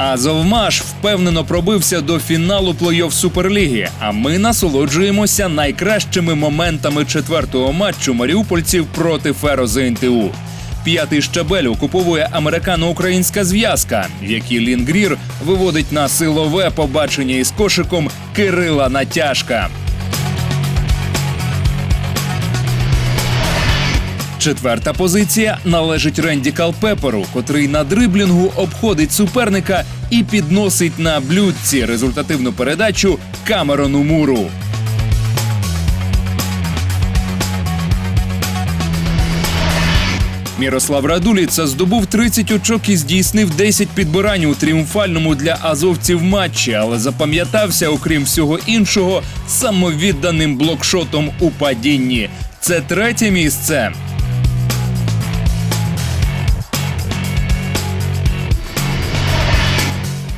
Азовмаш впевнено пробився до фіналу плей-офф Суперліги. А ми насолоджуємося найкращими моментами четвертого матчу маріупольців проти Феро ЗНТУ. П'ятий щабель окуповує американо-українська зв'язка, в якій Лінгрір виводить на силове побачення із кошиком Кирила Натяжка. Четверта позиція належить Ренді Калпеперу, котрий на дриблінгу обходить суперника і підносить на блюдці результативну передачу Камерону Муру. Мірослав Радуліца здобув 30 очок і здійснив 10 підбирань у тріумфальному для азовців матчі, але запам'ятався, окрім всього іншого, самовідданим блокшотом у падінні. Це третє місце.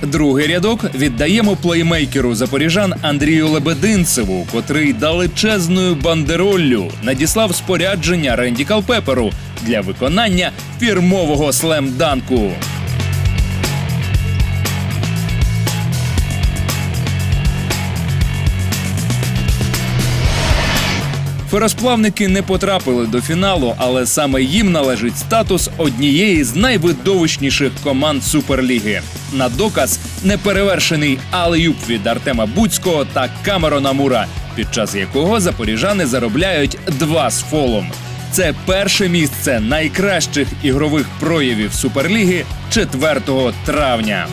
Другий рядок віддаємо плеймейкеру запоріжан Андрію Лебединцеву, котрий далечезною бандероллю надіслав спорядження Ренді Калпеперу для виконання фірмового слем-данку. Феросплавники не потрапили до фіналу, але саме їм належить статус однієї з найвидовищніших команд Суперліги. На доказ неперевершений алеюб від Артема Буцького та Камерона Мура, під час якого запоріжани заробляють два з фолом. Це перше місце найкращих ігрових проявів Суперліги 4 травня.